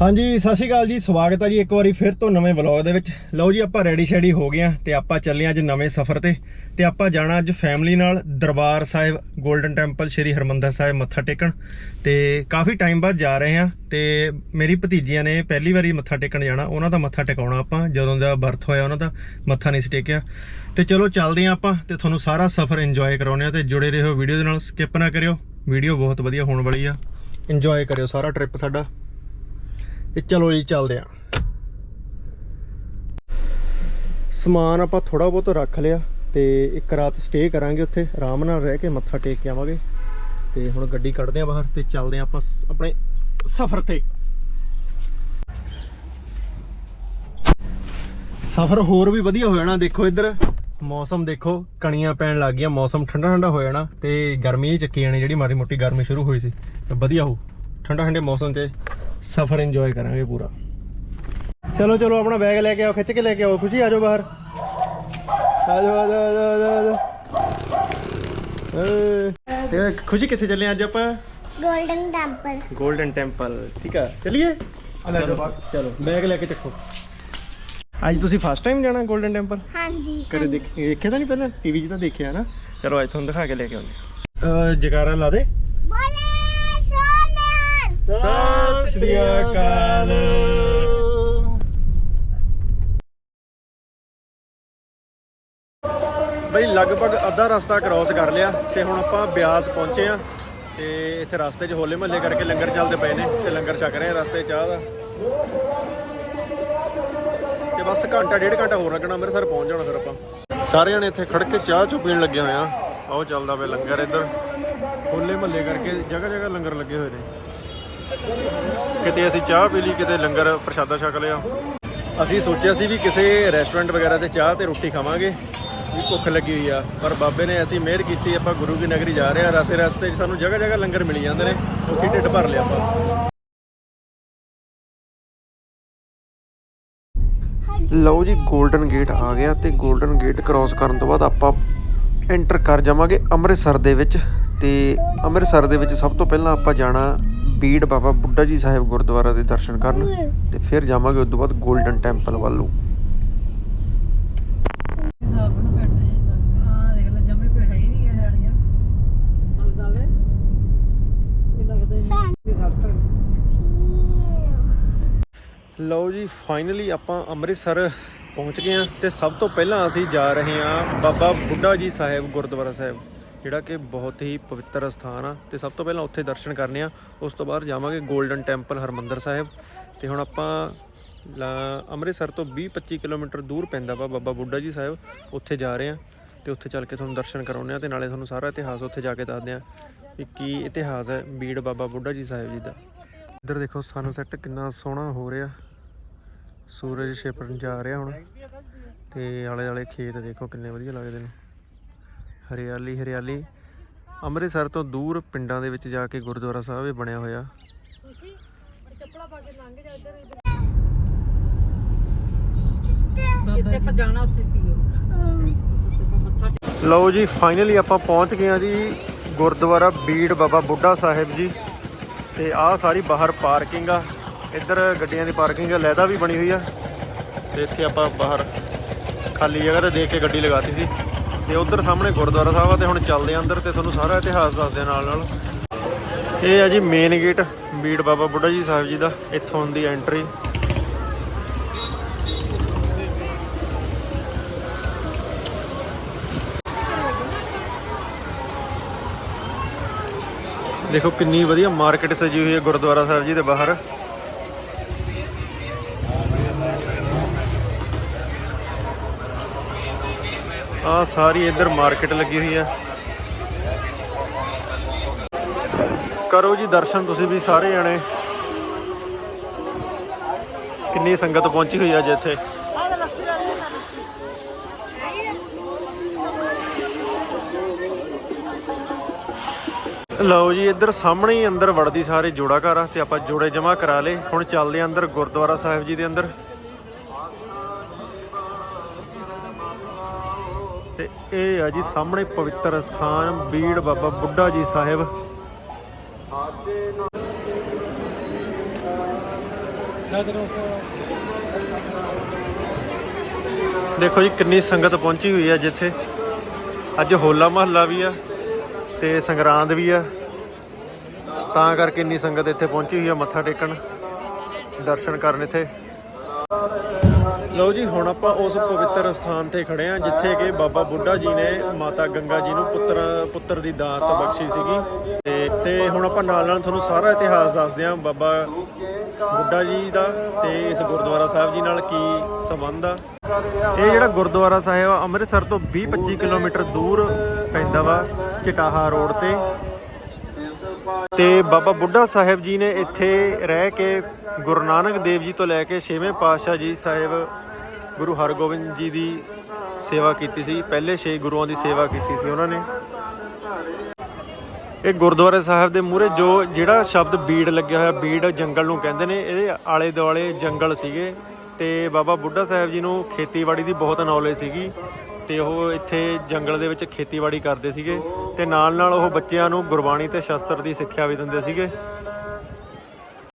ਹਾਂਜੀ, ਸਤਿ ਸ਼੍ਰੀ ਅਕਾਲ ਜੀ, ਸਵਾਗਤ ਹੈ ਜੀ ਇੱਕ ਵਾਰੀ ਫਿਰ ਤੋਂ ਨਵੇਂ ਵਲੌਗ ਦੇ ਵਿੱਚ। ਲਓ ਜੀ, ਆਪਾਂ ਰੈਡੀ ਸ਼ੈਡੀ ਹੋ ਗਏ ਆ ਤੇ ਆਪਾਂ ਚੱਲੇ ਹਾਂ ਅੱਜ ਨਵੇਂ ਸਫ਼ਰ ਤੇ ਤੇ ਆਪਾਂ ਜਾਣਾ ਅੱਜ ਫੈਮਿਲੀ ਨਾਲ ਦਰਬਾਰ ਸਾਹਿਬ 골ਡਨ ਟੈਂਪਲ ਸ਼੍ਰੀ ਹਰਮੰਦਰ ਸਾਹਿਬ ਮੱਥਾ ਟੇਕਣ। ਤੇ ਕਾਫੀ ਟਾਈਮ ਬਾਅਦ ਜਾ ਰਹੇ ਆ ਤੇ ਮੇਰੀ ਭਤੀਜੀਆਂ ਨੇ ਪਹਿਲੀ ਵਾਰੀ ਮੱਥਾ ਟੇਕਣ ਜਾਣਾ, ਉਹਨਾਂ ਦਾ ਮੱਥਾ ਟਿਕਾਉਣਾ ਆਪਾਂ, ਜਦੋਂ ਦਾ ਬਰਥ ਹੋਇਆ ਉਹਨਾਂ ਦਾ, ਮੱਥਾ ਨਹੀਂ ਸੀ ਟੇਕਿਆ। ਤੇ ਚਲੋ ਚੱਲਦੇ ਆ ਆਪਾਂ ਤੇ ਤੁਹਾਨੂੰ ਸਾਰਾ ਸਫ਼ਰ ਇੰਜੋਏ ਕਰਾਉਂਦੇ ਆ ਤੇ ਜੁੜੇ ਰਹੋ ਵੀਡੀਓ ਦੇ ਨਾਲ ਸਕਿਪ ਨਾ ਕਰਿਓ। ਵੀਡੀਓ ਬਹੁਤ ਵਧੀਆ ਹੋਣ ਵਾਲੀ ਆ। ਇੰਜੋਏ ਕਰਿਓ ਸਾਰਾ ਟ੍ਰਿਪ ਸਾਡਾ। ਤੇ ਚਲੋ ਜੀ, ਚੱਲਦੇ ਆਂ ਸਮਾਨ ਆਪਾਂ ਥੋੜਾ ਬਹੁਤ ਰੱਖ ਲਿਆ ਤੇ ਇੱਕ ਰਾਤ ਸਟੇ ਕਰਾਂਗੇ ਉੱਥੇ। ਆਰਾਮ ਨਾਲ ਰਹਿ ਕੇ ਮੱਥਾ ਟੇਕ ਕੇ ਆਵਾਂਗੇ। ਤੇ ਹੁਣ ਗੱਡੀ ਕੱਢਦੇ ਆਂ ਬਾਹਰ ਤੇ ਚੱਲਦੇ ਆਂ ਆਪਾਂ ਆਪਣੇ ਸਫ਼ਰ ਤੇ। ਸਫ਼ਰ ਹੋਰ ਵੀ ਵਧੀਆ ਹੋ ਜਾਣਾ। ਦੇਖੋ ਇੱਧਰ, ਮੌਸਮ ਦੇਖੋ, ਕਣੀਆਂ ਪੈਣ ਲੱਗ ਗਈਆਂ। ਮੌਸਮ ਠੰਡਾ ਠੰਡਾ ਹੋ ਜਾਣਾ ਤੇ ਗਰਮੀ ਹੀ ਚੱਕੀ ਜਾਣੀ। ਜਿਹੜੀ ਮਾੜੀ ਮੋਟੀ ਗਰਮੀ ਸ਼ੁਰੂ ਹੋਈ ਸੀ, ਤੇ ਵਧੀਆ ਹੋ। ਠੰਡਾ ਠੰਡੇ ਮੌਸਮ 'ਚ। ਸਫ਼ਰ ਇੰਜੋਏ ਕਰਾਂਗੇ ਪੂਰਾ। ਚਲੋ ਚਲੋ ਆਪਣਾ ਬੈਗ ਲੈ ਕੇ ਆਓ ਖਿੱਚ ਕੇ ਲੈ ਕੇ ਆਓ ਖੁਸ਼ੀ ਆ ਜਾਓ ਬਾਹਰ। ਆ ਜਾਓ ਆ ਜਾਓ ਆ ਜਾਓ, ਆ ਜਾਓ। ਏ ਇਹ ਖੁਸ਼ੀ ਕਿੱਥੇ ਚੱਲੇ ਅੱਜ ਆਪਾਂ? ਗੋਲਡਨ ਟੈਂਪਲ 골ਡਨ ਟੈਂਪਲ ਠੀਕ ਆ। ਚਲਿਏ? ਚਲੋ ਚਲੋ ਬੈਗ ਲੈ ਕੇ ਚੱਕੋ। ਅੱਜ ਤੁਸੀਂ ਫਸਟ ਟਾਈਮ ਜਾਣਾ 골ਡਨ ਟੈਂਪਲ ਹਾਂਜੀ ਕਦੇ ਦੇਖ ਦੇਖਿਆ ਤਾਂ ਨਹੀਂ ਪਹਿਲਾਂ? ਟੀਵੀ 'ਚ ਤਾਂ ਦੇਖਿਆ ਨਾ। ਚਲੋ ਅੱਜ ਤੁਹਾਨੂੰ ਦਿਖਾ ਕੇ ਲੈ ਕੇ ਆਉਂਦੇ ਆ। ਜਗਾਰਾ ਲਾ ਦੇ। ਸਤਿ ਸ਼੍ਰੀ ਅਕਾਲ। ਬਈ, ਲਗਭਗ ਅੱਧਾ ਰਸਤਾ ਕ੍ਰਾਸ ਕਰ ਲਿਆ ਤੇ ਹੁਣ ਆਪਾਂ ਬਿਆਸ ਪਹੁੰਚੇ ਆ ਤੇ ਇੱਥੇ ਰਸਤੇ 'ਚ ਹੋਲੇ ਮਹੱਲੇ ਕਰਕੇ ਲੰਗਰ ਚੱਲਦੇ ਪਏ ਨੇ ਤੇ ਲੰਗਰ ਛਕ ਰਹੇ ਆ ਰਸਤੇ ਚਾਹ ਦਾ। ਤੇ ਬਸ ਘੰਟਾ, ਡੇਢ ਘੰਟਾ ਹੋਰ ਲੱਗਣਾ, ਅੰਮ੍ਰਿਤਸਰ ਪਹੁੰਚ ਜਾਣਾ ਫਿਰ ਆਪਾਂ। ਸਾਰੇ ਜਣੇ ਇੱਥੇ ਖੜ ਕੇ ਚਾਹ ਚੁ ਪੀਣ ਲੱਗੇ ਹੋਏ ਆ ਆਓ ਚੱਲਦਾ ਪਿਆ ਲੰਗਰ ਇੱਧਰ। ਹੋਲੇ ਮਹੱਲੇ ਕਰਕੇ ਜਗ੍ਹਾ ਜਗ੍ਹਾ ਲੰਗਰ ਲੱਗੇ ਹੋਏ ਨੇ। ਕਿਤੇ ਅਸੀਂ ਚਾਹ ਪੀ ਲਈ, ਕਿਤੇ ਲੰਗਰ ਪ੍ਰਸ਼ਾਦਾ ਛਕ ਲਿਆ। ਅਸੀਂ ਸੋਚਿਆ ਸੀ ਵੀ ਕਿਸੇ ਰੈਸਟੋਰੈਂਟ ਵਗੈਰਾ ਤੇ ਚਾਹ ਤੇ ਰੋਟੀ ਖਾਵਾਂਗੇ। ਵੀ ਭੁੱਖ ਲੱਗੀ ਹੋਈ ਆ, ਪਰ ਬਾਬੇ ਨੇ ਅਸੀਂ ਮਿਹਰ ਕੀਤੀ, ਆਪਾਂ ਗੁਰੂ ਕੀ ਨਗਰੀ ਜਾ ਰਹੇ ਆ ਰਸਤੇ ਰਸਤੇ ਸਾਨੂੰ ਜਗ੍ਹਾ ਜਗ੍ਹਾ ਲੰਗਰ ਮਿਲ ਜਾਂਦੇ ਨੇ, ਉੱਥੇ ਢਿੱਡ ਭਰ ਲਿਆ ਆਪਾਂ। ਲਓ ਜੀ 골ਡਨ ਗੇਟ ਆ ਗਿਆ ਤੇ 골ਡਨ ਗੇਟ ਕ੍ਰਾਸ ਕਰਨ ਤੋਂ ਬਾਅਦ ਆਪਾਂ ਐਂਟਰ ਕਰ ਜਾਵਾਂਗੇ ਅੰਮ੍ਰਿਤਸਰ ਦੇ ਵਿੱਚ ਤੇ ਅੰਮ੍ਰਿਤਸਰ ਦੇ ਵਿੱਚ ਸਭ ਤੋਂ ਪਹਿਲਾਂ ਆਪਾਂ ਜਾਣਾ ਬੀੜ ਬਾਬਾ ਬੁੱਢਾ ਜੀ ਸਾਹਿਬ ਗੁਰਦੁਆਰਾ ਦੇ ਦਰਸ਼ਨ ਕਰਨ ਤੇ ਫਿਰ ਜਾਵਾਂਗੇ ਉਸ ਤੋਂ ਬਾਅਦ 골ਡਨ ਟੈਂਪਲ ਵੱਲ ਨੂੰ। ਲਓ ਜੀ ਫਾਈਨਲੀ ਆਪਾਂ ਅੰਮ੍ਰਿਤਸਰ ਪਹੁੰਚ ਗਏ ਹਾਂ ਤੇ ਸਭ ਤੋਂ ਪਹਿਲਾਂ ਅਸੀਂ ਜਾ ਰਹੇ ਹਾਂ ਬਾਬਾ ਬੁੱਢਾ ਜੀ ਸਾਹਿਬ ਗੁਰਦੁਆਰਾ ਸਾਹਿਬ, ਜਿਹੜਾ ਕਿ ਬਹੁਤ ਹੀ ਪਵਿੱਤਰ ਸਥਾਨ ਆ ਤੇ ਸਭ ਤੋਂ ਪਹਿਲਾਂ ਉੱਥੇ ਦਰਸ਼ਨ ਕਰਨੇ ਆ, ਉਸ ਤੋਂ ਬਾਅਦ ਜਾਵਾਂਗੇ 골ਡਨ ਟੈਂਪਲ ਹਰਮੰਦਰ ਸਾਹਿਬ ਤੇ ਹੁਣ ਆਪਾਂ ਲਾ- ਅੰਮ੍ਰਿਤਸਰ ਤੋਂ 20-25 ਕਿਲੋਮੀਟਰ ਦੂਰ ਪੈਂਦਾ ਵਾ ਬਾਬਾ ਬੁੱਢਾ ਜੀ ਸਾਹਿਬ, ਉੱਥੇ ਜਾ ਰਹੇ ਆ ਤੇ ਉੱਥੇ ਚੱਲ ਕੇ ਤੁਹਾਨੂੰ ਦਰਸ਼ਨ ਕਰਾਉਂਦੇ ਆ ਤੇ ਨਾਲੇ ਤੁਹਾਨੂੰ ਸਾਰਾ ਇਤਿਹਾਸ ਉੱਥੇ ਜਾ ਕੇ ਦੱਸਦੇ ਆ ਕਿ ਕੀ ਇਤਿਹਾਸ ਹੈ ਬੀੜ ਬਾਬਾ ਬੁੱਢਾ ਜੀ ਸਾਹਿਬ ਜੀ ਦਾ। ਇੱਧਰ ਦੇਖੋ ਸਨਸੈਟ ਕਿੰਨਾ ਸੋਹਣਾ ਹੋ ਰਿਹਾ। ਸੂਰਜ ਛਿਪਣ ਜਾ ਰਿਹਾ ਹੁਣ। ਤੇ ਆਲੇ ਆਲੇ ਖੇਤ ਦੇਖੋ ਕਿੰਨੇ ਵਧੀਆ ਲੱਗਦੇ ਨੇ। ਹਰਿਆਲੀ ਹਰਿਆਲੀ। ਅੰਮ੍ਰਿਤਸਰ ਤੋਂ ਦੂਰ ਪਿੰਡਾਂ ਦੇ ਵਿੱਚ ਜਾ ਕੇ ਗੁਰਦੁਆਰਾ ਸਾਹਿਬ ਇਹ ਬਣਿਆ ਹੋਇਆ। ਜਿੱਥੇ ਆਪਾਂ ਜਾਣਾ ਉੱਥੇ ਪੀਓ ਉੱਥੇ ਆਪਾਂ ਮੱਥਾ ਟੇਕ- ਲਓ ਜੀ ਫਾਈਨਲੀ ਆਪਾਂ ਪਹੁੰਚ ਗਏ ਆ ਜੀ ਗੁਰਦੁਆਰਾ ਬੀੜ ਬਾਬਾ ਬੁੱਢਾ ਸਾਹਿਬ ਜੀ। ਤੇ ਆਹ ਸਾਰੀ ਬਾਹਰ ਪਾਰਕਿੰਗ ਆ। ਇੱਧਰ ਗੱਡੀਆਂ ਦੀ ਪਾਰਕਿੰਗ ਲੈਦਾ ਵੀ ਬਣੀ ਹੋਈ ਆ। ਤੇ ਇੱਥੇ ਆਪਾਂ ਬਾਹਰ ਖਾਲੀ ਜਗ੍ਹਾ ਤੇ ਦੇਖ ਕੇ ਗੱਡੀ ਲਗਾਤੀ ਸੀ। ਤੇ ਉਧਰ ਸਾਹਮਣੇ ਗੁਰਦੁਆਰਾ ਸਾਹਿਬ ਆ ਤੇ ਹੁਣ ਚੱਲਦੇ ਆ ਅੰਦਰ ਤੇ ਤੁਹਾਨੂੰ ਸਾਰਾ ਇਤਿਹਾਸ ਦੱਸਦੇ ਆ ਨਾਲ ਨਾਲ। ਇਹ ਆ ਜੀ ਮੇਨ ਗੇਟ ਬੀੜ ਬਾਬਾ ਬੁੱਢਾ ਜੀ ਸਾਹਿਬ ਜੀ ਦਾ, ਇੱਥੋਂ ਹੁੰਦੀ ਐਂਟਰੀ ਦੇਖੋ ਕਿੰਨੀ ਵਧੀਆ ਮਾਰਕੀਟ ਸਜੀ ਹੋਈ ਹੈ ਗੁਰਦੁਆਰਾ ਸਾਹਿਬ ਜੀ ਦੇ ਬਾਹਰ। ਆ ਸਾਰੀ ਇੱਧਰ ਮਾਰਕੀਟ ਲੱਗੀ ਹੋਈ ਹੈ ਕਰੋ ਜੀ ਦਰਸ਼ਨ ਤੁਸੀਂ ਵੀ ਸਾਰੇ ਜਣੇ। ਕਿੰਨੀ ਸੰਗਤ ਪਹੁੰਚੀ ਹੋਈ ਹੈ ਅੱਜ ਇੱਥੇ। ਲਓ ਜੀ, ਇੱਧਰ ਸਾਹਮਣੇ ਹੀ ਅੰਦਰ ਵੜਦੀ ਸਾਰੇ ਜੋੜਾ ਘਰ ਆ ਤੇ ਆਪਾਂ ਜੋੜੇ ਜਮਾ ਕਰਾ ਲਏ। ਹੁਣ ਚੱਲਦੇ ਆ ਅੰਦਰ ਗੁਰਦੁਆਰਾ ਸਾਹਿਬ ਜੀ ਦੇ ਅੰਦਰ। ਤੇ ਇਹ ਆ ਜੀ ਸਾਹਮਣੇ ਪਵਿੱਤਰ ਸਥਾਨ, ਬੀੜ ਬਾਬਾ ਬੁੱਢਾ ਜੀ ਸਾਹਿਬ। ਦੇਖੋ ਜੀ ਕਿੰਨੀ ਸੰਗਤ ਪਹੁੰਚੀ ਹੋਈ ਹੈ ਜਿੱਥੇ। ਅੱਜ ਹੋਲਾ ਮਹੱਲਾ ਵੀ ਆ ਤੇ ਸੰਗਰਾਂਦ ਵੀ ਆ। ਤਾਂ ਕਰਕੇ ਇੰਨੀ ਸੰਗਤ ਇੱਥੇ ਪਹੁੰਚੀ ਹੋਈ ਆ, ਮੱਥਾ ਟੇਕਣ, ਦਰਸ਼ਨ ਕਰਨ ਇੱਥੇ। ਲਓ ਜੀ, ਹੁਣ ਆਪਾਂ ਉਸ ਪਵਿੱਤਰ ਸਥਾਨ ਤੇ ਖੜੇ ਆ ਜਿੱਥੇ ਕਿ ਬਾਬਾ ਬੁੱਢਾ ਜੀ ਨੇ ਮਾਤਾ ਗੰਗਾ ਜੀ ਨੂੰ ਪੁੱਤਰ ਪੁੱਤਰ ਦੀ ਦਾਤ ਬਖਸ਼ੀ ਸੀਗੀ। ਤੇ ਤੇ ਹੁਣ ਆਪਾਂ ਨਾਲ ਨਾਲ ਤੁਹਾਨੂੰ ਸਾਰਾ ਇਤਿਹਾਸ ਦੱਸਦੇ ਆ ਬਾਬਾ ਬੁੱਢਾ ਜੀ ਦਾ ਤੇ ਇਸ ਗੁਰਦੁਆਰਾ ਸਾਹਿਬ ਜੀ ਨਾਲ ਕੀ ਸੰਬੰਧ ਆ। ਇਹ ਜਿਹੜਾ ਗੁਰਦੁਆਰਾ ਸਾਹਿਬ ਆ, ਅੰਮ੍ਰਿਤਸਰ ਤੋਂ 20-25 ਕਿਲੋਮੀਟਰ ਦੂਰ ਪੈਂਦਾ ਵਾ, ਚਟਾਹਾ ਰੋਡ ਤੇ। ਤੇ ਬਾਬਾ ਬੁੱਢਾ ਸਾਹਿਬ ਜੀ ਨੇ ਇੱਥੇ ਰਹਿ ਕੇ ਗੁਰੂ ਨਾਨਕ ਦੇਵ ਜੀ ਤੋਂ ਲੈ ਕੇ ਛੇਵੇਂ ਪਾਤਸ਼ਾਹ ਜੀ ਸਾਹਿਬ ਗੁਰੂ ਹਰਗੋਬਿੰਦ ਜੀ ਦੀ ਸੇਵਾ ਕੀਤੀ ਸੀ। ਪਹਿਲੇ ਛੇ ਗੁਰੂਆਂ ਦੀ ਸੇਵਾ ਕੀਤੀ ਸੀ ਉਹਨਾਂ ਨੇ। ਇਹ ਗੁਰਦੁਆਰੇ ਸਾਹਿਬ ਦੇ ਮੂਹਰੇ ਜੋ ਜਿਹੜਾ ਸ਼ਬਦ ਬੀੜ ਲੱਗਿਆ ਹੋਇਆ, ਬੀੜ ਜੰਗਲ ਨੂੰ ਕਹਿੰਦੇ ਨੇ ਇਹਦੇ ਆਲੇ ਦੁਆਲੇ ਜੰਗਲ ਸੀਗੇ ਤੇ ਬਾਬਾ ਬੁੱਢਾ ਸਾਹਿਬ ਜੀ ਨੂੰ ਖੇਤੀਬਾੜੀ ਦੀ ਬਹੁਤ ਨੌਲੇਜ ਸੀਗੀ ਤੇ ਉਹ ਇੱਥੇ ਜੰਗਲ ਦੇ ਵਿੱਚ ਖੇਤੀਬਾੜੀ ਕਰਦੇ ਸੀਗੇ ਤੇ ਨਾਲ ਨਾਲ ਉਹ ਬੱਚਿਆਂ ਨੂੰ ਗੁਰਬਾਣੀ ਤੇ ਸ਼ਸਤਰ ਦੀ ਸਿੱਖਿਆ ਵੀ ਦਿੰਦੇ ਸੀਗੇ।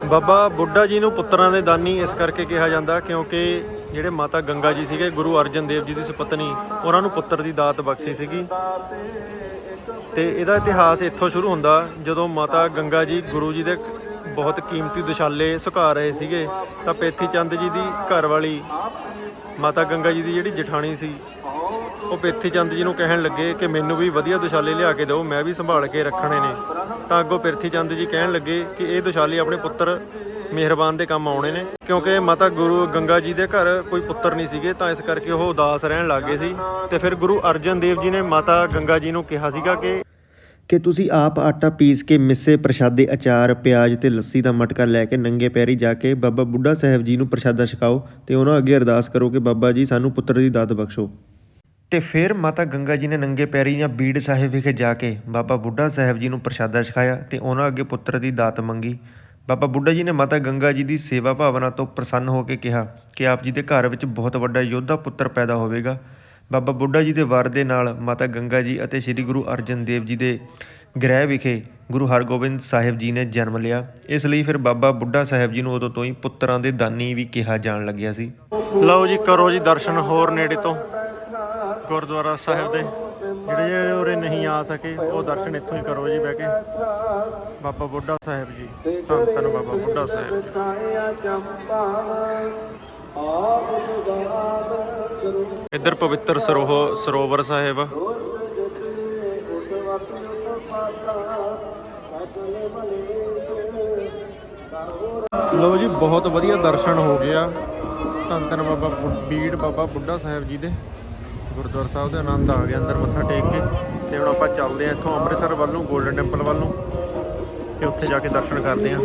ਬਾਬਾ ਬੁੱਢਾ ਜੀ ਨੂੰ ਪੁੱਤਰਾਂ ਦੇ ਦਾਨੀ ਇਸ ਕਰਕੇ ਕਿਹਾ ਜਾਂਦਾ ਕਿਉਂਕਿ ਜਿਹੜੇ ਮਾਤਾ ਗੰਗਾ ਜੀ ਸੀਗੇ, ਗੁਰੂ ਅਰਜਨ ਦੇਵ ਜੀ ਦੀ ਸੁਪਤਨੀ, ਉਹਨਾਂ ਨੂੰ ਪੁੱਤਰ ਦੀ ਦਾਤ ਬਖਸ਼ੀ ਸੀਗੀ। ਤੇ ਇਹਦਾ ਇਤਿਹਾਸ ਇੱਥੋਂ ਸ਼ੁਰੂ ਹੁੰਦਾ ਜਦੋਂ ਮਾਤਾ ਗੰਗਾ ਜੀ ਗੁਰੂ ਜੀ ਦੇ ਬਹੁਤ ਕੀਮਤੀ ਦੁਸ਼ਾਲੇ ਸੁਕਾ ਰਹੇ ਸੀਗੇ। ਤਾਂ ਪੇਥੀ ਚੰਦ ਜੀ ਦੀ ਘਰ ਵਾਲੀ ਮਾਤਾ ਗੰਗਾ ਜੀ ਦੀ ਜਿਹੜੀ ਜਠਾਣੀ ਸੀ, ਉਹ ਪੇਥੀ ਚੰਦ ਜੀ ਨੂੰ ਕਹਿਣ ਲੱਗੇ ਕਿ ਮੈਨੂੰ ਵੀ ਵਧੀਆ ਦੁਸ਼ਾਲੇ ਲਿਆ ਕੇ ਦਿਓ, ਮੈਂ ਵੀ ਸੰਭਾਲ ਕੇ ਰੱਖਣੇ ਨੇ। ਤਾਂ ਅੱਗੋਂ ਪੇਥੀ ਚੰਦ ਜੀ ਕਹਿਣ ਲੱਗੇ ਕਿ ਇਹ ਦੁਸ਼ਾਲੇ ਆਪਣੇ ਪੁੱਤਰ ਮਿਹਰਬਾਨ ਦੇ ਕੰਮ ਆਉਣੇ ਨੇ। ਕਿਉਂਕਿ ਮਾਤਾ ਗੁਰੂ ਗੰਗਾ ਜੀ ਦੇ ਘਰ ਕੋਈ ਪੁੱਤਰ ਨਹੀਂ ਸੀਗੇ, ਤਾਂ ਇਸ ਕਰਕੇ ਉਹ ਉਦਾਸ ਰਹਿਣ ਲੱਗੇ ਸੀ। ਤੇ ਫਿਰ ਗੁਰੂ ਅਰਜਨ ਦੇਵ ਜੀ ਨੇ ਮਾਤਾ ਗੰਗਾ ਜੀ ਨੂੰ ਕਿਹਾ ਸੀਗਾ ਕਿ ਕਿ ਤੁਸੀਂ ਆਪ ਆਟਾ ਪੀਸ ਕੇ ਮਿੱਸੇ ਪ੍ਰਸ਼ਾਦੇ, ਅਚਾਰ, ਪਿਆਜ਼ ਤੇ ਲੱਸੀ ਦਾ ਮਟਕਾ ਲੈ ਕੇ ਨੰਗੇ ਪੈਰੀ ਜਾ ਕੇ ਬਾਬਾ ਬੁੱਢਾ ਸਾਹਿਬ ਜੀ ਨੂੰ ਪ੍ਰਸ਼ਾਦਾ ਛਕਾਓ ਤੇ ਉਹਨਾਂ ਅੱਗੇ ਅਰਦਾਸ ਕਰੋ ਕਿ ਬਾਬਾ ਜੀ ਸਾਨੂੰ ਪੁੱਤਰ ਦੀ ਦਾਤ ਬਖਸ਼ੋ। ਤੇ ਫਿਰ ਮਾਤਾ ਗੰਗਾ ਜੀ ਨੇ ਨੰਗੇ ਪੈਰੀ ਜਾਂ ਬੀੜ ਸਾਹਿਬ ਵਿਖੇ ਜਾ ਕੇ ਬਾਬਾ ਬੁੱਢਾ ਸਾਹਿਬ ਜੀ ਨੂੰ ਪ੍ਰਸ਼ਾਦਾ ਛਕਾਇਆ ਤੇ ਉਹਨਾਂ ਅੱਗੇ ਪੁੱਤਰ ਦੀ ਦਾਤ ਮੰਗੀ। ਬਾਬਾ ਬੁੱਢਾ ਜੀ ਨੇ ਮਾਤਾ ਗੰਗਾ ਜੀ ਦੀ ਸੇਵਾ ਭਾਵਨਾ ਤੋਂ ਪ੍ਰਸੰਨ ਹੋ ਕੇ ਕਿਹਾ ਕਿ ਆਪ ਜੀ ਦੇ ਘਰ ਵਿੱਚ ਬਹੁਤ ਵੱਡਾ ਯੋਧਾ ਪੁੱਤਰ ਪੈਦਾ ਹੋਵੇਗਾ। ਬਾਬਾ ਬੁੱਢਾ ਜੀ ਦੇ ਵਰ ਦੇ ਨਾਲ ਮਾਤਾ ਗੰਗਾ ਜੀ ਅਤੇ ਸ੍ਰੀ ਗੁਰੂ ਅਰਜਨ ਦੇਵ ਜੀ ਦੇ ਗ੍ਰਹਿ ਵਿਖੇ ਗੁਰੂ ਹਰਗੋਬਿੰਦ ਸਾਹਿਬ ਜੀ ਨੇ ਜਨਮ ਲਿਆ। ਇਸ ਲਈ ਫਿਰ ਬਾਬਾ ਬੁੱਢਾ ਸਾਹਿਬ ਜੀ ਨੂੰ ਉਦੋਂ ਤੋਂ ਹੀ ਪੁੱਤਰਾਂ ਦੇ ਦਾਨੀ ਵੀ ਕਿਹਾ ਜਾਣ ਲੱਗਿਆ ਸੀ। ਲਓ ਜੀ, ਕਰੋ ਜੀ ਦਰਸ਼ਨ ਹੋਰ ਨੇੜੇ ਤੋਂ। ਗੁਰਦੁਆਰਾ ਸਾਹਿਬ ਦੇ ਜਿਹੜੇ ਜਿਹੜੇ ਉਰੇ ਨਹੀਂ ਆ ਸਕੇ, ਉਹ ਦਰਸ਼ਨ ਇੱਥੋਂ ਹੀ ਕਰੋ ਜੀ ਬਹਿ ਕੇ। ਬਾਬਾ ਬੁੱਢਾ ਸਾਹਿਬ ਜੀ, ਧੰਨ ਧੰਨ ਬਾਬਾ ਬੁੱਢਾ ਸਾਹਿਬ ਜੀ। ਇੱਧਰ ਪਵਿੱਤਰ ਸਰੋਹ, ਸਰੋਵਰ ਸਾਹਿਬ। ਆ। ਲਓ ਜੀ, ਬਹੁਤ ਵਧੀਆ ਦਰਸ਼ਨ ਹੋ ਗਿਆ ਧੰਨ ਧੰਨ ਬਾਬਾ ਬੁ- ਬੀੜ ਬਾਬਾ ਬੁੱਢਾ ਸਾਹਿਬ ਜੀ ਦੇ। ਗੁਰਦੁਆਰਾ ਸਾਹਿਬ ਦੇ ਆਨੰਦ ਆ ਗਿਆ ਅੰਦਰ ਮੱਥਾ ਟੇਕ ਕੇ ਤੇ ਹੁਣ ਆਪਾਂ ਚੱਲਦੇ ਆ ਇੱਥੋਂ ਅੰਮ੍ਰਿਤਸਰ ਵੱਲ ਨੂੰ 골ਡਨ ਟੈਂਪਲ ਵੱਲ ਨੂੰ ਤੇ ਉੱਥੇ ਜਾ ਕੇ ਦਰਸ਼ਨ ਕਰਦੇ ਆ